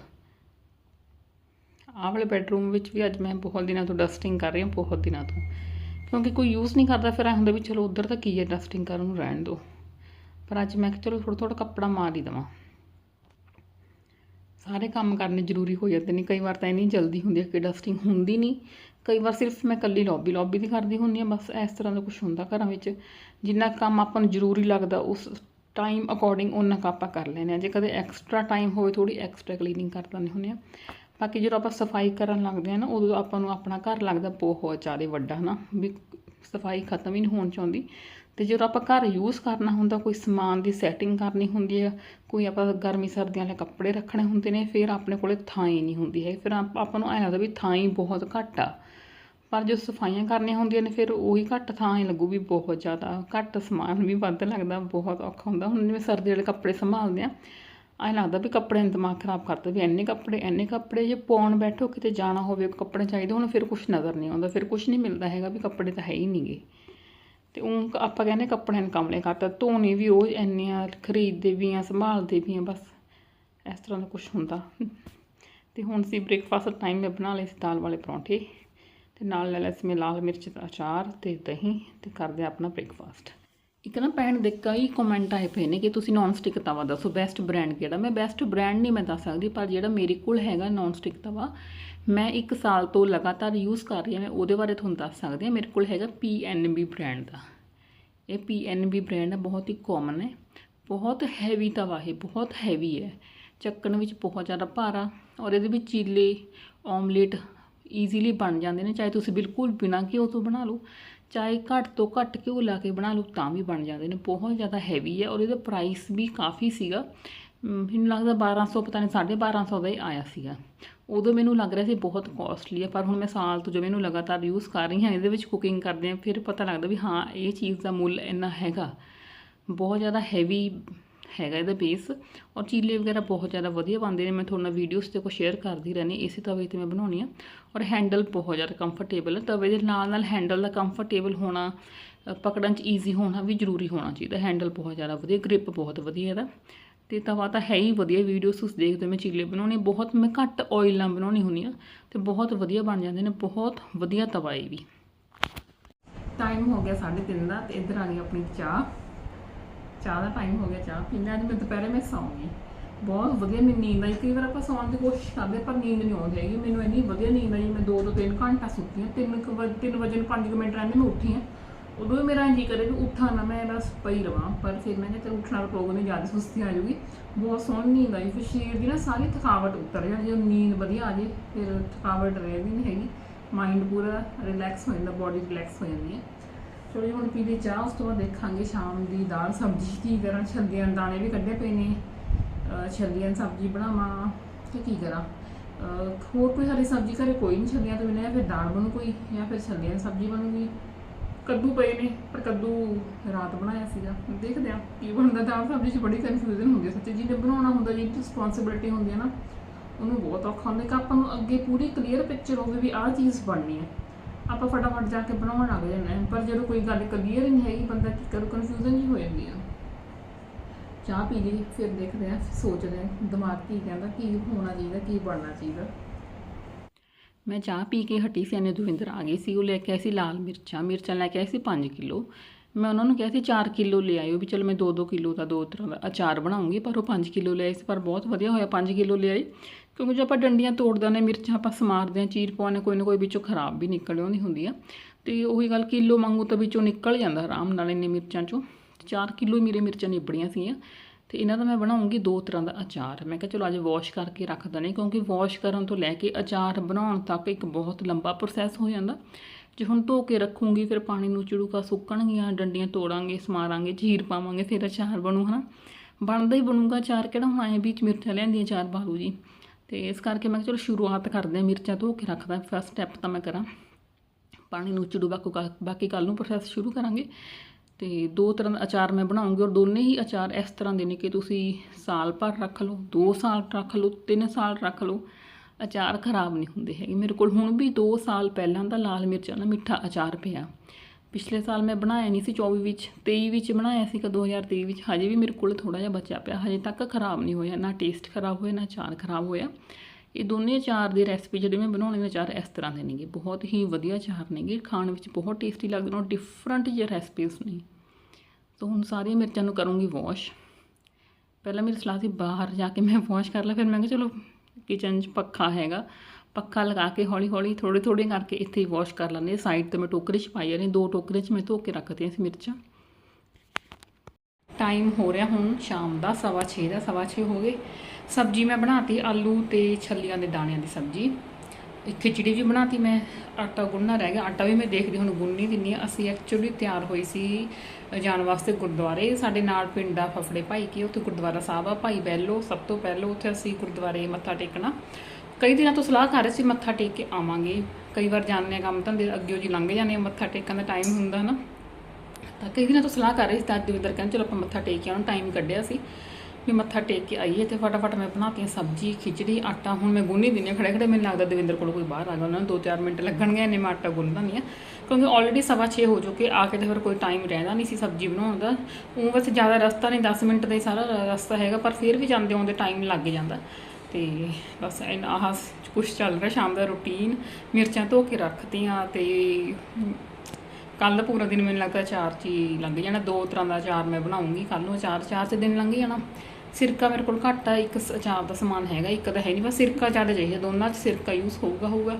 ਆਹ ਵਾਲੇ ਬੈਡਰੂਮ ਵਿੱਚ ਵੀ ਅੱਜ ਮੈਂ ਬਹੁਤ ਦਿਨਾਂ ਤੋਂ ਡਸਟਿੰਗ ਕਰ ਰਹੀ ਹਾਂ, ਬਹੁਤ ਦਿਨਾਂ ਤੋਂ। ਕਿਉਂਕਿ ਕੋਈ ਯੂਜ਼ ਨਹੀਂ ਕਰਦਾ, ਫਿਰ ਐਂ ਹੁੰਦਾ ਵੀ ਚਲੋ ਉਧਰ ਤਾਂ ਕੀ ਹੈ ਡਸਟਿੰਗ ਕਰਨ ਨੂੰ, ਰਹਿਣ ਦਿਓ। ਪਰ ਅੱਜ ਮੈਂ ਕਿਹਾ ਚਲੋ ਥੋੜਾ ਥੋੜਾ ਕੱਪੜਾ ਮਾਰ ਹੀ ਦੇਵਾਂ। ਸਾਰੇ ਕੰਮ ਕਰਨੇ ਜ਼ਰੂਰੀ ਹੋ ਜਾਂਦੇ ਨੇ। ਕਈ ਵਾਰ ਤਾਂ ਇੰਨੀ ਜਲਦੀ ਹੁੰਦੀ ਹੈ ਕਿ ਡਸਟਿੰਗ ਹੁੰਦੀ ਨਹੀਂ। ਕਈ ਵਾਰ ਸਿਰਫ ਮੈਂ ਇਕੱਲੀ ਲੌਬੀ ਲੌਬੀ ਦੀ ਕਰਦੀ ਹੁੰਦੀ ਹਾਂ। ਬਸ ਇਸ ਤਰ੍ਹਾਂ ਦਾ ਕੁਝ ਹੁੰਦਾ ਘਰਾਂ ਵਿੱਚ। ਜਿੰਨਾ ਕੰਮ ਆਪਾਂ ਨੂੰ ਜ਼ਰੂਰੀ ਲੱਗਦਾ, ਉਸ ਟਾਈਮ ਅਕੋਰਡਿੰਗ ਉਹਨਾਂ ਕੁ ਆਪਾਂ ਕਰ ਲੈਂਦੇ ਹਾਂ। ਜੇ ਕਦੇ ਐਕਸਟਰਾ ਟਾਈਮ ਹੋਵੇ ਥੋੜੀ ਐਕਸਟਰਾ ਕਲੀਨਿੰਗ ਕਰ ਲੈਂਦੇ ਹੁੰਦੇ ਹਾਂ। ਬਾਕੀ ਜਦੋਂ ਆਪਾਂ ਸਫ਼ਾਈ ਕਰਨ ਲੱਗਦੇ ਹਾਂ ਨਾ, ਉਦੋਂ ਆਪਾਂ ਨੂੰ ਆਪਣਾ ਘਰ ਲੱਗਦਾ ਬਹੁਤ ਜ਼ਿਆਦਾ ਵੱਡਾ ਨਾ ਵੀ ਸਫ਼ਾਈ ਖਤਮ ਹੀ ਨਹੀਂ ਹੋਣ ਚਾਹੁੰਦੀ। ਤੇ ਜਦੋਂ ਆਪਾਂ ਘਰ ਯੂਜ਼ ਕਰਨਾ ਹੁੰਦਾ, ਕੋਈ ਸਮਾਨ ਦੀ ਸੈਟਿੰਗ ਕਰਨੀ ਹੁੰਦੀ ਹੈ ਕੋਈ ਆਪਾਂ ਗਰਮੀ ਸਰਦੀਆਂ ਵਾਲੇ ਕੱਪੜੇ ਰੱਖਣੇ ਹੁੰਦੇ ਨੇ, ਫਿਰ ਆਪਣੇ ਕੋਲੇ ਥਾਂ ਹੀ ਨਹੀਂ ਹੁੰਦੀ ਹੈ ਫਿਰ ਆਪਾਂ ਨੂੰ ਐਂ ਲੱਗਦਾ ਵੀ ਥਾਂ ਹੀ ਬਹੁਤ ਘੱਟ ਆ। ਪਰ ਜੋ ਸਫਾਈਆਂ ਕਰਨੀਆਂ ਹੁੰਦੀਆਂ ਨੇ, ਫਿਰ ਉਹੀ ਘੱਟ ਥਾਂ ਹੀ ਲੱਗੂ ਵੀ ਬਹੁਤ ਜ਼ਿਆਦਾ। ਘੱਟ ਸਮਾਨ ਵੀ ਵੱਧ ਲੱਗਦਾ, ਬਹੁਤ ਔਖਾ ਹੁੰਦਾ। ਹੁਣ ਜਿਵੇਂ ਸਰਦੀ ਵਾਲੇ ਕੱਪੜੇ ਸੰਭਾਲਦੇ ਆ ਐਂ ਲੱਗਦਾ ਵੀ ਕੱਪੜੇ ਨੇ ਦਿਮਾਗ ਖਰਾਬ ਕਰਤਾ ਵੀ ਇੰਨੇ ਕੱਪੜੇ ਇੰਨੇ ਕੱਪੜੇ ਜੇ ਪਾਉਣ ਬੈਠੋ ਕਿਤੇ ਜਾਣਾ ਹੋਵੇ ਕੱਪੜੇ ਚਾਹੀਦੇ ਹੁਣ, ਫਿਰ ਕੁਝ ਨਜ਼ਰ ਨਹੀਂ ਆਉਂਦਾ, ਫਿਰ ਕੁਝ ਨਹੀਂ ਮਿਲਦਾ ਹੈਗਾ ਵੀ ਕੱਪੜੇ ਤਾਂ ਹੈ ਹੀ ਨਹੀਂਗੇ ਤੇ ਉਹ ਆਪਾਂ ਕਹਿੰਦੇ ਕੱਪੜਿਆਂ ਨੂੰ ਕਮਲੇ ਕਰਤਾ, ਧੋਣੇ ਵੀ ਰੋਜ਼ ਇੰਨੀਆਂ, ਖਰੀਦਦੇ ਵੀ ਆ, ਸੰਭਾਲਦੇ ਵੀ ਆ, ਬਸ ਇਸ ਤਰ੍ਹਾਂ ਦਾ ਕੁਝ ਹੁੰਦਾ। ਤੇ ਹੁਣ ਸੀ ਬ੍ਰੇਕਫਾਸਟ ਟਾਈਮ ਮੈਂ ਬਣਾ ਲਏ ਸੀ ਦਾਲ ਵਾਲੇ ਪਰੌਂਠੇ, ਤੇ ਨਾਲ ਲੈ ਲਿਆ ਸੀ ਮੈਂ ਲਾਲ ਮਿਰਚ ਦਾ ਅਚਾਰ ਤੇ ਦਹੀਂ, ਤੇ ਕਰਦੇ ਆ ਆਪਣਾ ਬ੍ਰੇਕਫਾਸਟ ਇੱਕ ਨਾ ਭੈਣ ਦੇ ਕਈ ਕਮੈਂਟ ਆਏ ਪਏ ਨੇ ਕਿ ਤੁਸੀਂ ਨੌਨ ਸਟਿਕ ਤਵਾ ਦੱਸੋ ਬੈਸਟ ਬ੍ਰਾਂਡ ਕਿਹੜਾ? ਮੈਂ ਬੈਸਟ ਬ੍ਰਾਂਡ ਨਹੀਂ ਮੈਂ ਦੱਸ ਸਕਦੀ, ਪਰ ਜਿਹੜਾ ਮੇਰੇ ਕੋਲ ਹੈਗਾ ਨੌਨ ਸਟਿਕ ਤਵਾ, ਮੈਂ 1 ਸਾਲ ਤੋਂ ਲਗਾਤਾਰ ਯੂਜ਼ ਕਰ ਰਹੀ ਹਾਂ, ਮੈਂ ਉਹਦੇ ਬਾਰੇ ਤੁਹਾਨੂੰ ਦੱਸ ਸਕਦੀ ਹਾਂ। ਮੇਰੇ ਕੋਲ ਹੈਗਾ ਪੀ ਬ੍ਰਾਂਡ ਦਾ। ਇਹ ਪੀ ਬ੍ਰਾਂਡ ਹੈ ਬਹੁਤ ਹੀ ਕਾਮਨ ਹੈ। ਬਹੁਤ ਹੈਵੀ ਤਵਾ ਹੈ ਬਹੁਤ ਹੈਵੀ ਹੈ। ਚੱਕਣ ਵਿੱਚ ਬਹੁਤ ਜ਼ਿਆਦਾ ਭਾਰਾ ਔਰ ਇਹਦੇ ਵਿੱਚ ਚੀਲੇ ਆਮਲੇਟ ਈਜ਼ੀਲੀ ਬਣ ਜਾਂਦੇ ਨੇ, ਚਾਹੇ ਤੁਸੀਂ ਬਿਲਕੁਲ ਬਿਨਾਂ ਘਿਓ ਤੋਂ ਬਣਾ ਲਓ। ਚਾਹੇ ਘੱਟ ਤੋਂ ਘੱਟ ਘਿਓ ਲਾ ਕੇ ਬਣਾ ਲਓ, ਤਾਂ ਵੀ ਬਣ ਜਾਂਦੇ ਨੇ। ਬਹੁਤ ਜ਼ਿਆਦਾ ਹੈਵੀ ਹੈ ਔਰ ਇਹਦਾ ਪ੍ਰਾਈਸ ਵੀ ਕਾਫੀ ਸੀਗਾ। ਮੈਨੂੰ ਲੱਗਦਾ 1200 ਪਤਾ ਨਹੀਂ 1250 ਦਾ ਹੀ ਆਇਆ ਸੀਗਾ। ਉਦੋਂ ਮੈਨੂੰ ਲੱਗ ਰਿਹਾ ਸੀ ਬਹੁਤ ਕਾਸਟਲੀ ਹੈ ਪਰ ਹੁਣ ਮੈਂ ਸਾਲ ਤੋਂ ਜਿਵੇਂ ਇਹਨੂੰ ਲਗਾਤਾਰ ਯੂਜ਼ ਕਰ ਰਹੀ ਹਾਂ, ਇਹਦੇ ਵਿੱਚ ਕੁਕਿੰਗ ਕਰਦੇ ਹਾਂ, ਫਿਰ ਪਤਾ ਲੱਗਦਾ ਵੀ ਹਾਂ, ਇਹ ਚੀਜ਼ ਦਾ ਮੁੱਲ ਇੰਨਾ ਹੈਗਾ। ਬਹੁਤ ਜ਼ਿਆਦਾ ਹੈਵੀ ਹੈਗਾ ਇਹਦਾ ਬੇਸ ਔਰ ਚੀਲੇ ਵਗੈਰਾ ਬਹੁਤ ਜ਼ਿਆਦਾ ਵਧੀਆ ਬਣਦੇ ਨੇ। ਮੈਂ ਤੁਹਾਡੇ ਨਾਲ ਵੀਡੀਓਜ਼ ਤੇ ਕੋ ਸ਼ੇਅਰ ਕਰਦੀ ਰਹਿੰਦੀ ਇਸੇ ਤਵੇ ਤੇ ਮੈਂ ਬਣਾਉਣੀ ਆ ਔਰ ਹੈਂਡਲ ਬਹੁਤ ਜ਼ਿਆਦਾ ਕੰਫਰਟੇਬਲ ਹੈ। ਤਵੇ ਦੇ ਨਾਲ ਨਾਲ ਹੈਂਡਲ ਦਾ ਕੰਫਰਟੇਬਲ ਹੋਣਾ ਪਕੜਨ ਚ ਈਜ਼ੀ ਹੋਣਾ ਵੀ ਜ਼ਰੂਰੀ ਹੋਣਾ ਚਾਹੀਦਾ। ਹੈਂਡਲ ਬਹੁਤ ਜ਼ਿਆਦਾ ਵਧੀਆ ਗ੍ਰਿਪ ਬਹੁਤ ਵਧੀਆ ਇਹਦਾ। ਤੇ ਤਵਾ ਤਾਂ ਹੈ ਹੀ ਵਧੀਆ। ਵੀਡੀਓਜ਼ ਤੁਸੀਂ ਦੇਖਦੇ ਹੋ, ਮੈਂ ਚੀਲੇ ਬਣਾਉਣੇ। ਬਹੁਤ, ਮੈਂ ਘੱਟ ਆਇਲ ਨਾਲ ਬਣਾਉਣੀ ਹੁੰਦੀ ਆ ਤੇ ਬਹੁਤ ਵਧੀਆ ਬਣ ਜਾਂਦੇ ਨੇ। ਬਹੁਤ ਵਧੀਆ ਤਵਾ ਇਹ ਵੀ। ਟਾਈਮ ਹੋ ਗਿਆ 3:30 ਦਾ। ਤੇ ਇੱਧਰ ਆ ਗਈ ਆਪਣੀ ਚਾਹ। ਚਾਹ ਦਾ ਟਾਈਮ ਹੋ ਗਿਆ, ਚਾਹ ਪੀਣਾ ਅੱਜ ਮੈਂ ਦੁਪਹਿਰੇ ਮੈਂ ਸੌਂਗੀ। ਬਹੁਤ ਵਧੀਆ, ਮੈਨੂੰ ਨੀਂਦ ਆਈ। ਕਈ ਵਾਰ ਆਪਾਂ ਸੌਣ ਦੀ ਕੋਸ਼ਿਸ਼ ਕਰਦੇ, ਪਰ ਨੀਂਦ ਨਹੀਂ ਆਉਂਦੀ ਹੈਗੀ। ਮੈਨੂੰ ਇੰਨੀ ਵਧੀਆ ਨੀਂਦ ਆਈ, ਮੈਂ 2 ਤੋਂ 3 ਘੰਟਾ ਸੁੱਤੀ ਹਾਂ। 3 3 ਵਜੇ ਨੂੰ 5 ਮਿੰਟ ਰਹਿੰਦੇ, ਮੈਂ ਉੱਠੀ ਹਾਂ। ਉਦੋਂ ਵੀ ਮੇਰਾ ਜੀ ਕਰੇ ਵੀ ਉੱਠਾਂ ਨਾ, ਮੈਂ ਬਸ ਪਈ ਰਵਾਂ। ਪਰ ਫਿਰ ਮੈਂ ਕਿਹਾ, ਚਲ ਉੱਠਣਾ ਤਾਂ ਪ੍ਰੋਗਰਾਮ ਜ਼ਿਆਦਾ ਸੁਸਤੀ ਆ ਜੂਗੀ ਬਹੁਤ ਸੋਹਣੀ ਨੀਂਦ ਆਈ। ਫਿਰ ਸਰੀਰ ਦੀ ਨਾ ਸਾਰੀ ਥਕਾਵਟ ਉਤਰ ਜਾਂਦੀ, ਜਦੋਂ ਨੀਂਦ ਵਧੀਆ ਆ ਜੇ ਫਿਰ ਥਕਾਵਟ ਰਹਿ ਰਹਿੰਦੀ ਨਹੀਂ ਹੈਗੀ। ਮਾਈਂਡ ਪੂਰਾ ਰਿਲੈਕਸ ਹੋ ਜਾਂਦਾ ਬਾਡੀ ਰਿਲੈਕਸ ਹੋ ਜਾਂਦੀ ਹੈ। ਚਲੋ ਜੀ ਹੁਣ ਪੀ ਲਈ ਚਾਹ, ਉਸ ਤੋਂ ਬਾਅਦ ਦੇਖਾਂਗੇ ਸ਼ਾਮ ਦੀ ਦਾਲ, ਸਬਜ਼ੀ ਕੀ ਕਰਾਂ, ਛੱਲੀਆਂ ਦੇ ਦਾਣੇ ਵੀ ਕੱਢੇ ਪਏ ਨੇ। ਅਹ ਛੱਲੀਆਂ ਸਬਜ਼ੀ ਬਣਾਵਾਂ ਤੇ ਕੀ ਕਰਾਂ। ਹੋਰ ਕੋਈ ਹਰੀ ਸਬਜ਼ੀ ਘਰੇ ਕੋਈ ਨਹੀਂ, ਛੱਲੀਆਂ ਤੋਂ ਬਿਨਾਂ ਜਾਂ ਫਿਰ ਦਾਲ ਬਣੂ ਕੋਈ ਜਾਂ ਫਿਰ ਛੱਲੀਆਂ ਦੀ ਸਬਜ਼ੀ ਬਣੂਗੀ। ਕੱਦੂ ਪਏ ਨੇ, ਪਰ ਕੱਦੂ ਰਾਤ ਬਣਾਇਆ ਸੀਗਾ। ਦੇਖਦੇ ਆ ਕੀ ਬਣਦਾ। ਦਾਲ ਸਬਜ਼ੀ 'ਚ ਬੜੀ ਕਨਫਿਊਜ਼ਨ ਹੁੰਦੀ ਹੈ ਸੱਚੀ। ਜਿਹਨੇ ਬਣਾਉਣਾ ਹੁੰਦਾ, ਜਿਹਦੀ ਰਿਸਪੌਂਸਿਬਿਲਿਟੀ ਹੁੰਦੀ ਹੈ ਨਾ, ਉਹਨੂੰ ਬਹੁਤ ਔਖਾ ਹੁੰਦਾ। ਕਿ ਆਪਾਂ ਨੂੰ ਅੱਗੇ ਪੂਰੀ ਕਲੀਅਰ ਪਿਕਚਰ ਹੋਵੇ ਵੀ ਆਹ ਚੀਜ਼ ਬਣਨੀ ਹੈ ਆਪਾਂ ਫਟਾਫਟ ਜਾ ਕੇ ਬਣਾਉਣ ਲੱਗ ਜਾਂਦੇ ਹਾਂ, ਪਰ ਜਦੋਂ ਕੋਈ ਗੱਲ ਕਲੀਅਰ ਹੀ ਨਹੀਂ ਹੈਗੀ, ਬੰਦਾ ਕੀ ਕਰੂ ਕਨਫਿਊਜ਼ਨ ਜੀ ਹੋ ਜਾਂਦੀ ਆ। ਚਾਹ ਪੀ ਲਈ, ਫਿਰ ਦੇਖਦੇ ਆ ਸੋਚਦੇ ਆ ਦਿਮਾਗ ਕੀ ਕਹਿੰਦਾ, ਕੀ ਹੋਣਾ ਚਾਹੀਦਾ, ਕੀ ਬਣਨਾ ਚਾਹੀਦਾ। ਮੈਂ ਚਾਹ ਪੀ ਕੇ ਹਟੀ ਸੀ ਇਹਨੇ ਦਵਿੰਦਰ ਆ ਗਈ ਸੀ, ਉਹ ਲੈ ਕੇ ਆਈ ਸੀ ਲਾਲ ਮਿਰਚਾਂ ਮਿਰਚਾਂ ਲੈ ਕੇ ਆਈ ਸੀ 5 ਕਿਲੋ। ਮੈਂ ਉਹਨਾਂ ਨੂੰ ਕਿਹਾ ਸੀ 4 ਕਿਲੋ ਲੈ ਆਇਓ ਵੀ ਚਲ ਮੈਂ 2-2 ਕਿਲੋ ਦਾ ਦੋ ਤਰ੍ਹਾਂ ਦਾ ਅਚਾਰ ਬਣਾਉਂਗੀ, ਪਰ ਉਹ 5 ਕਿਲੋ ਲੈ ਆਈ ਸੀ, ਪਰ ਬਹੁਤ ਵਧੀਆ ਹੋਇਆ 5 ਕਿਲੋ ਲੈ ਆਈ ਕਿਉਂਕਿ ਜੇ ਆਪਾਂ ਡੰਡੀਆਂ ਤੋੜਦੇ ਨੇ, ਮਿਰਚਾਂ ਆਪਾਂ ਸਮਾਰਦੇ ਹਾਂ, ਚੀਰ ਪਾਉਂਦੇ ਕੋਈ ਨਾ ਕੋਈ ਵਿੱਚੋਂ ਖਰਾਬ ਵੀ ਨਿਕਲਿਓ ਨਹੀਂ ਹੁੰਦੀ ਆ ਤੇ ਉਹੀ ਗੱਲ ਕਿਲੋ ਮੰਗੂ ਤਾਂ ਵਿੱਚੋਂ ਨਿਕਲ ਜਾਂਦਾ ਆਰਾਮ ਨਾਲ ਇੰਨੇ ਮਿਰਚਾਂ ਚੋਂ। 4 ਕਿਲੋ ਮੇਰੇ ਮਿਰਚਾਂ ਨਿਬੜੀਆਂ ਸੀਗੀਆਂ। ਤੇ ਇਹਨਾਂ ਦਾ ਮੈਂ ਬਣਾਉਂਗੀ ਦੋ ਤਰ੍ਹਾਂ ਦਾ ਅਚਾਰ। ਮੈਂ ਕਿਹਾ ਚਲੋ ਅੱਜ ਵਾਸ਼ ਕਰਕੇ ਰੱਖ ਦਨੇ ਕਿਉਂਕਿ ਵਾਸ਼ ਕਰਨ ਤੋਂ ਲੈ ਕੇ ਅਚਾਰ ਬਣਾਉਣ ਤੱਕ ਇੱਕ ਬਹੁਤ ਲੰਬਾ ਪ੍ਰੋਸੈਸ ਹੋ ਜਾਂਦਾ। ਜੇ ਹੁਣ ਧੋ ਕੇ ਰੱਖੂੰਗੀ, ਫਿਰ ਪਾਣੀ ਨੂੰ ਚਿੜੂਕਾ ਸੁੱਕਣਗੀਆਂ, ਡੰਡੀਆਂ ਤੋੜਾਂਗੇ, ਸਮਾਰਾਂਗੇ, ਜੀਰ ਪਾਵਾਂਗੇ, ਫਿਰ ਅਚਾਰ ਬਣੂ, ਹਨਾ? ਬਣਦਾ ਹੀ ਬਣੂਗਾ ਅਚਾਰ ਕਿਹੜਾ? ਹੁਣ ਆਏ ਵਿੱਚ ਮਿਰਚਾਂ ਲਿਆਂਦੀਆਂ ਅਚਾਰ ਬਾਲੂ ਜੀ। ਤੇ ਇਸ ਕਰਕੇ ਮੈਂ ਕਿਹਾ ਚਲੋ ਸ਼ੁਰੂਆਤ ਕਰਦੇ ਹਾਂ ਮਿਰਚਾਂ ਧੋ ਕੇ ਰੱਖਦਾ ਫਸਟ ਸਟੈਪ ਤਾਂ ਮੈਂ ਕਰਾਂ। ਪਾਣੀ ਨੂੰ ਚੜੂ ਬਾਕੀ ਬਾਕੀ ਕੱਲ ਨੂੰ ਪ੍ਰੋਸੈਸ ਸ਼ੁਰੂ ਕਰਾਂਗੇ। ਤੇ ਦੋ ਤਰ੍ਹਾਂ ਦਾ ਅਚਾਰ ਮੈਂ ਬਣਾਉਂਗੀ ਔਰ ਦੋਨੇ ਹੀ ਅਚਾਰ ਇਸ ਤਰ੍ਹਾਂ ਦੇ ਨੇ ਕਿ ਤੁਸੀਂ ਸਾਲ ਭਰ ਰੱਖ ਲਓ 2 ਸਾਲ ਰੱਖ ਲਓ 3 ਸਾਲ ਰੱਖ ਲਓ। ਅਚਾਰ ਖਰਾਬ ਨਹੀਂ ਹੁੰਦੇ ਹੈਗੇ। ਮੇਰੇ ਕੋਲ ਹੁਣ ਵੀ 2 ਸਾਲ ਪਹਿਲਾਂ ਦਾ ਲਾਲ ਮਿਰਚਾਂ ਦਾ ਮਿੱਠਾ ਅਚਾਰ ਪਿਆ। ਪਿਛਲੇ ਸਾਲ ਮੈਂ ਬਣਾਇਆ ਨਹੀਂ ਸੀ 24 ਵਿੱਚ 23 ਵਿੱਚ ਬਣਾਇਆ ਸੀ ਕਿ 2023 ਵਿੱਚ। ਹਜੇ ਵੀ ਮੇਰੇ ਕੋਲ ਥੋੜਾ ਜਿਹਾ ਬਚਿਆ ਪਿਆ। ਹਜੇ ਤੱਕ ਖਰਾਬ ਨਹੀਂ ਹੋਇਆ, ਨਾ ਟੇਸਟ ਖਰਾਬ ਹੋਇਆ, ਨਾ ਅਚਾਰ ਖਰਾਬ ਹੋਇਆ। ਇਹ ਦੋਨੇ ਅਚਾਰ ਦੀ ਰੈਸਪੀ ਜਿਹੜੇ ਮੈਂ ਬਣਾਉਣੇ ਨੇ, ਅਚਾਰ ਇਸ ਤਰ੍ਹਾਂ ਦੇ ਨੇਗੇ। ਬਹੁਤ ਹੀ ਵਧੀਆ ਅਚਾਰ ਨੇਗੇ। ਖਾਣ ਵਿੱਚ ਬਹੁਤ ਟੇਸਟੀ ਲੱਗਦੇ ਨੇ ਡਿਫਰੈਂਟ ਜਿਹੇ ਰੈਸਪੀਜ਼ ਨੇ। ਤਾਂ ਹੁਣ ਸਾਰੀਆਂ ਮਿਰਚਾਂ ਨੂੰ ਕਰੂੰਗੀ ਵਾਸ਼ ਪਹਿਲਾਂ ਮੇਰੀ ਸਲਾਹ ਸੀ ਬਾਹਰ ਜਾ ਕੇ ਮੈਂ ਵਾਸ਼ ਕਰ ਲਾਂ, ਫਿਰ ਮੈਂ ਕਿਹਾ ਚਲੋ ਕਿਚਨ 'ਚ ਪੱਖਾ ਹੈਗਾ। ਪੱਖਾ ਲਗਾ ਕੇ ਹੌਲੀ ਹੌਲੀ ਥੋੜੇ ਥੋੜੇ ਕਰਕੇ ਇੱਥੇ ਹੀ ਵਾਸ਼ ਕਰ ਲੈਂਦੇ ਸਾਈਡ ਤੇ ਮੈਂ ਟੋਕਰੇ 'ਚ ਪਾਈ ਨੇ। ਦੋ ਟੋਕਰੇ 'ਚ ਮੈਂ ਧੋ ਕੇ ਰੱਖਦੀਆਂ ਸੀ ਮਿਰਚਾਂ। ਟਾਈਮ ਹੋ ਰਿਹਾ ਹੁਣ ਸ਼ਾਮ ਦਾ 6:30 ਦਾ। 6:30 ਹੋ ਗਏ। ਸਬਜ਼ੀ ਮੈਂ ਬਣਾਤੀ ਆਲੂ ਤੇ ਛੱਲੀਆਂ ਦੇ ਦਾਣਿਆਂ ਦੀ ਸਬਜ਼ੀ। ਖਿਚੜੀ ਵੀ ਬਣਾਤੀ ਮੈਂ, ਆਟਾ ਗੁੰਨਣਾ ਰਹਿ ਗਿਆ। ਆਟਾ ਵੀ ਮੈਂ ਦੇਖਦੀ ਹੁਣ ਗੁੰਨ ਗੁੰਨੀ ਦਿੰਨੀ ਆ ਅਸੀਂ ਐਕਚੁਅਲੀ ਤਿਆਰ ਹੋਈ ਸੀ ਜਾਣ ਵਾਸਤੇ ਗੁਰਦੁਆਰੇ। ਸਾਡੇ ਨਾਲ ਪਿੰਡ ਆ ਫਫੜੇ ਭਾਈ ਕੀ, ਉੱਥੇ ਗੁਰਦੁਆਰਾ ਸਾਹਿਬ ਆ, ਭਾਈ ਬੈਲੋ, ਸਭ ਤੋਂ ਪਹਿਲਾਂ ਉੱਥੇ ਅਸੀਂ ਗੁਰਦੁਆਰੇ ਮੱਥਾ ਟੇਕਣਾ। ਕਈ ਦਿਨਾਂ ਤੋਂ ਸਲਾਹ ਕਰ ਰਹੇ ਸੀ ਮੱਥਾ ਟੇਕ ਕੇ ਆਵਾਂਗੇ। ਕਈ ਵਾਰ ਜਾਂਦੇ ਆ ਕੰਮ ਧੰਦੇ ਅੱਗੇ ਜੀ ਲੰਘ ਜਾਂਦੇ ਆ ਮੱਥਾ ਟੇਕਣ ਦਾ ਟਾਈਮ ਹੁੰਦਾ ਨਾ। ਤਾਂ ਕਈ ਦਿਨਾਂ ਤੋਂ ਸਲਾਹ ਕਰ ਰਹੇ ਸੀ, ਤਾਂ ਦਵਿੰਦਰ ਕਹਿੰਦੇ ਚਲੋ ਆਪਾਂ ਮੱਥਾ ਟੇਕ ਕੇ ਆਉਣ ਟਾਈਮ ਕੱਢਿਆ ਸੀ। ਵੀ ਮੱਥਾ ਟੇਕ ਕੇ ਆਈਏ ਤੇ ਫਟਾਫਟ ਮੈਂ ਬਣਾਤੀਆਂ ਸਬਜ਼ੀ, ਖਿਚੜੀ, ਆਟਾ। ਹੁਣ ਮੈਂ ਗੁੰਨੀ ਦਿੰਨੀ ਆ ਖੜੇ ਖੜੇ ਮੈਨੂੰ ਲੱਗਦਾ ਦਵਿੰਦਰ ਕੋਲ ਕੋਈ ਬਾਹਰ ਆ ਗਿਆ। ਉਹਨਾਂ ਨੂੰ 2-4 ਮਿੰਟ ਲੱਗਣਗੇ, ਇੰਨੇ ਮੈਂ ਆਟਾ ਗੁੰਨਦਾ ਨਹੀਂ ਆ ਕਿਉਂਕਿ ਆਲਰੇਡੀ ਸਵਾ 6 ਹੋ ਚੁੱਕੇ, ਆ ਕੇ ਤੇ ਫਿਰ ਕੋਈ ਟਾਈਮ ਰਹਿੰਦਾ ਨਹੀਂ ਸੀ ਸਬਜ਼ੀ ਬਣਾਉਣ ਦਾ। ਉਹ ਵੈਸੇ ਜ਼ਿਆਦਾ ਰਸਤਾ ਨਹੀਂ 10 ਮਿੰਟ ਦਾ ਹੀ ਸਾਰਾ ਰਸਤਾ ਹੈਗਾ, ਪਰ ਫਿਰ ਵੀ ਜਾਂਦੇ ਆਉਂਦੇ ਟਾਈਮ ਲੱਗ ਜਾਂਦਾ। ਤੇ ਬਸ ਇਹਨਾਂ ਆਹ ਕੁਛ ਚੱਲ ਰਿਹਾ ਸ਼ਾਮ ਦਾ ਰੁਟੀਨ ਮਿਰਚਾਂ ਧੋ ਕੇ ਰੱਖਤੀਆਂ ਤੇ ਕੱਲ ਪੂਰਾ ਦਿਨ ਮੈਨੂੰ ਲੱਗਦਾ ਚਾਰ ਚ ਹੀ ਲੰਘ ਜਾਣਾ। ਦੋ ਤਰ੍ਹਾਂ ਦਾ ਚਾਰ ਮੈਂ ਬਣਾਉਂਗੀ। ਕੱਲ ਨੂੰ ਚਾਰ ਚਾਰ ਚ ਦਿਨ ਲੰਘ ਜਾਣਾ। ਸਿਰਕਾ ਮੇਰੇ ਕੋਲ ਘੱਟ ਆ, ਇੱਕ ਸ- ਅਚਾਰ ਦਾ ਸਮਾਨ ਹੈਗਾ, ਇੱਕ ਤਾਂ ਹੈ ਨਹੀਂ ਬਸ ਸਿਰਕਾ ਜ਼ਿਆਦਾ ਚਾਹੀਦਾ, ਦੋਨਾਂ ਚ ਸਿਰਕਾ ਯੂਜ਼ ਹੋਊਗਾ ਹੋਊਗਾ।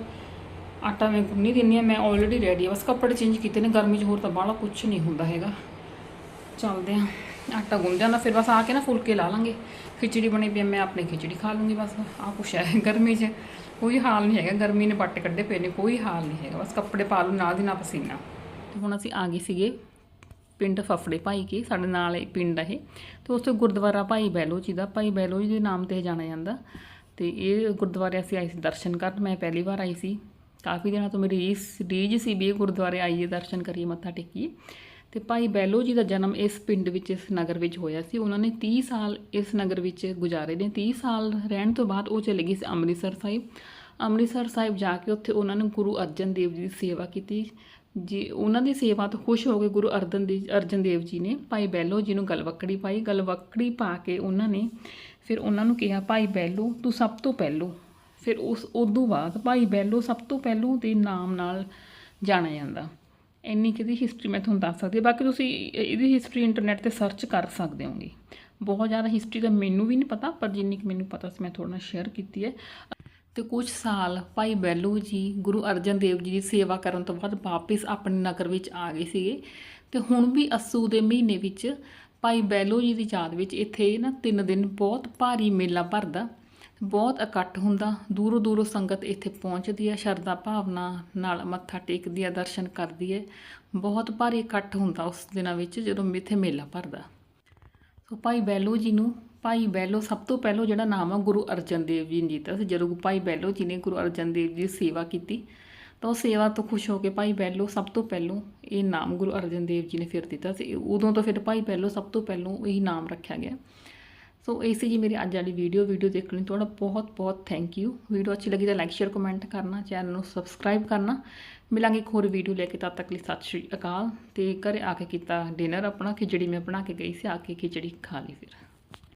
ਆਟਾ ਮੈਂ ਗੁੰਨੀ ਦਿੰਨੀ ਆ, ਮੈਂ ਆਲਰੇਡੀ ਰੈਡੀ ਆ, ਬਸ ਕੱਪੜੇ ਚੇਂਜ ਕੀਤੇ ਨੇ, ਗਰਮੀ 'ਚ ਹੋਰ ਤਾਂ ਬਾਹਲਾ ਕੁਝ ਨਹੀਂ ਹੁੰਦਾ ਹੈਗਾ। ਚੱਲਦੇ ਆ, ਆਟਾ ਗੁੰਨ ਜਾਂਦਾ, ਫਿਰ ਬਸ ਆ ਕੇ ਨਾ ਫੁਲਕੇ ਲਾ ਲਾਂਗੇ। ਖਿਚੜੀ ਬਣੀ ਪਈ ਮੈਂ ਆਪਣੀ ਖਿਚੜੀ ਖਾ ਲੂੰਗੀ, ਬਸ ਆ ਕੁਛ ਹੈ ਗਰਮੀ 'ਚ। ਕੋਈ ਹਾਲ ਨਹੀਂ ਹੈਗਾ, ਗਰਮੀ ਨੇ ਪੱਟ ਕੱਢੇ ਪਏ ਨੇ, ਕੋਈ ਹਾਲ ਨਹੀਂ ਹੈਗਾ, ਬਸ ਕੱਪੜੇ ਪਾ ਲਓ ਨਾਲ ਦੀ ਨਾਲ ਪਸੀਨਾ। ਤੇ ਹੁਣ ਅਸੀਂ ਆ ਗਏ ਸੀਗੇ ਪਿੰਡ ਫਫੜੇ ਭਾਈ ਕੇ, ਸਾਡੇ ਨਾਲ ਇਹ ਪਿੰਡ ਆ ਇਹ। ਤੇ ਉੱਥੇ ਗੁਰਦੁਆਰਾ ਭਾਈ ਬੈਲੋ ਜੀ ਦਾ, ਭਾਈ ਬੈਲੋ ਜੀ ਦੇ ਨਾਮ ਤੇ ਜਾਣਿਆ ਜਾਂਦਾ। ਤੇ ਇਹ ਗੁਰਦੁਆਰੇ ਅਸੀਂ ਆਏ ਸੀ ਦਰਸ਼ਨ ਕਰਨ, ਮੈਂ ਪਹਿਲੀ ਵਾਰ ਆਈ ਸੀ। ਕਾਫੀ ਦਿਨਾਂ ਤੋਂ ਮੇਰੀ ਰੀਸ ਰੀਜ ਸੀ ਵੀ ਇਹ ਗੁਰਦੁਆਰੇ ਆਈਏ, ਦਰਸ਼ਨ ਕਰੀਏ, ਮੱਥਾ ਟੇਕੀਏ। ਤੇ ਭਾਈ ਬੈਲੋ ਜੀ ਦਾ ਜਨਮ ਇਸ ਪਿੰਡ ਵਿੱਚ, ਇਸ ਨਗਰ ਵਿੱਚ ਹੋਇਆ ਸੀ। ਉਹਨਾਂ ਨੇ 30 ਸਾਲ ਇਸ ਨਗਰ ਵਿੱਚ ਗੁਜ਼ਾਰੇ ਨੇ। 30 ਸਾਲ ਰਹਿਣ ਤੋਂ ਬਾਅਦ ਉਹ ਚਲੇ ਗਏ ਸੀ ਅੰਮ੍ਰਿਤਸਰ ਸਾਹਿਬ। ਅੰਮ੍ਰਿਤਸਰ ਸਾਹਿਬ ਜਾ ਕੇ ਉੱਥੇ ਉਹਨਾਂ ਨੇ ਗੁਰੂ ਅਰਜਨ ਦੇਵ ਜੀ ਦੀ ਸੇਵਾ ਕੀਤੀ। ਜੀ, ਉਹਨਾਂ ਦੀ ਸੇਵਾ ਤੋਂ ਖੁਸ਼ ਹੋ ਕੇ ਗੁਰੂ ਅਰਜਨ ਦੇ, ਅਰਜਨ ਦੇਵ ਜੀ ਨੇ ਭਾਈ ਬੈਲੋ ਜੀ ਨੂੰ ਗਲਵੱਕੜੀ ਪਾਈ। ਗਲਵੱਕੜੀ ਪਾ ਕੇ ਉਹਨਾਂ ਨੇ ਫਿਰ ਉਹਨਾਂ ਨੂੰ ਕਿਹਾ, ਭਾਈ ਬੈਲੋ, ਤੂੰ ਸਭ ਤੋਂ ਪਹਿਲੋ। ਫਿਰ ਉਸ, ਉਦੋਂ ਬਾਅਦ ਭਾਈ ਬੈਲੋ ਸਭ ਤੋਂ ਪਹਿਲੋ ਦੇ ਨਾਮ ਨਾਲ ਜਾਣਿਆ ਜਾਂਦਾ। ਇੰਨੀ ਕਿਹਦੀ ਹਿਸਟਰੀ ਮੈਂ ਤੁਹਾਨੂੰ ਦੱਸ ਸਕਦੀ ਬਾਕੀ ਤੁਸੀਂ ਇਹਦੀ ਹਿਸਟਰੀ ਇੰਟਰਨੈਟ ਤੇ ਸਰਚ ਕਰ ਸਕਦੇ ਹੋਗੇ। ਬਹੁਤ ਜ਼ਿਆਦਾ ਹਿਸਟਰੀ ਦਾ ਮੈਨੂੰ ਵੀ ਨਹੀਂ ਪਤਾ, ਪਰ ਜਿੰਨੀ ਕਿ ਮੈਨੂੰ ਪਤਾ ਸੀ, ਮੈਂ ਤੁਹਾਡੇ ਨਾਲ ਸ਼ੇਅਰ ਕੀਤੀ ਹੈ। ਤੇ ਕੁਝ ਸਾਲ ਭਾਈ ਬੈਲੂ ਜੀ, ਗੁਰੂ ਅਰਜਨ ਦੇਵ ਜੀ ਦੀ ਸੇਵਾ ਕਰਨ ਤੋਂ ਬਾਅਦ ਵਾਪਸ ਆਪਣੇ ਨਗਰ ਵਿੱਚ ਆ ਗਏ ਸੀਗੇ। ਤੇ ਹੁਣ ਵੀ ਅਸੂ ਦੇ ਮਹੀਨੇ ਵਿੱਚ ਭਾਈ ਬੈਲੂ ਜੀ ਦੀ ਯਾਦ ਵਿੱਚ ਇੱਥੇ ਨਾ ਤਿੰਨ ਦਿਨ ਬਹੁਤ ਭਾਰੀ ਮੇਲਾ ਭਰਦਾ, ਬਹੁਤ ਇਕੱਠ ਹੁੰਦਾ, ਦੂਰੋਂ ਦੂਰੋਂ ਸੰਗਤ ਇੱਥੇ ਪਹੁੰਚਦੀ ਹੈ, ਸ਼ਰਧਾ ਭਾਵਨਾ ਨਾਲ ਮੱਥਾ ਟੇਕਦੀ ਹੈ, ਦਰਸ਼ਨ ਕਰਦੀ ਹੈ। ਬਹੁਤ ਭਾਰੀ ਇਕੱਠ ਹੁੰਦਾ ਉਸ ਦਿਨਾਂ ਵਿੱਚ ਜਦੋਂ ਇੱਥੇ ਮੇਲਾ ਭਰਦਾ। ਸੋ ਭਾਈ ਬੈਲੋ ਜੀ ਨੂੰ ਭਾਈ ਬੈਲੋ ਸਭ ਤੋਂ ਪਹਿਲਾਂ ਜਿਹੜਾ ਨਾਮ ਆ, ਗੁਰੂ ਅਰਜਨ ਦੇਵ ਜੀ ਨੇ ਦਿੱਤਾ ਸੀ। ਜਦੋਂ ਭਾਈ ਬੈਲੋ ਜੀ ਨੇ ਗੁਰੂ ਅਰਜਨ ਦੇਵ ਜੀ ਦੀ ਸੇਵਾ ਕੀਤੀ, ਤਾਂ ਉਹ ਸੇਵਾ ਤੋਂ ਖੁਸ਼ ਹੋ ਕੇ ਭਾਈ ਬੈਲੋ ਸਭ ਤੋਂ ਪਹਿਲੋਂ ਇਹ ਨਾਮ ਗੁਰੂ ਅਰਜਨ ਦੇਵ ਜੀ ਨੇ ਫਿਰ ਦਿੱਤਾ ਸੀ। ਉਦੋਂ ਤੋਂ ਫਿਰ ਭਾਈ ਬੈਲੋ ਸਭ ਤੋਂ ਪਹਿਲੋਂ ਇਹੀ ਨਾਮ ਰੱਖਿਆ ਗਿਆ। ਸੋ ਇਹ ਸੀ ਜੀ ਮੇਰੀ ਅੱਜ ਵਾਲੀ ਵੀਡੀਓ। ਵੀਡੀਓ ਦੇਖਣ ਲਈ ਤੁਹਾਡਾ ਬਹੁਤ ਬਹੁਤ ਥੈਂਕ ਯੂ ਵੀਡੀਓ ਅੱਛੀ ਲੱਗੀ ਤਾਂ ਲਾਈਕ ਸ਼ੇਅਰ ਕਮੈਂਟ ਕਰਨਾ ਚੈਨਲ ਨੂੰ ਸਬਸਕ੍ਰਾਈਬ ਕਰਨਾ। ਮਿਲਾਂਗੇ ਇੱਕ ਹੋਰ ਵੀਡੀਓ ਲੈ ਕੇ। ਤਦ ਤੱਕ ਲਈ ਸਤਿ ਸ਼੍ਰੀ ਅਕਾਲ। ਤੇ ਘਰੇ ਆ ਕੇ ਕੀਤਾ ਡਿਨਰ ਆਪਣਾ, ਖਿਚੜੀ ਮੈਂ ਬਣਾ ਕੇ ਗਈ ਸੀ। ਆ ਕੇ ਖਿਚੜੀ ਖਾ ਲਈ ਫਿਰ।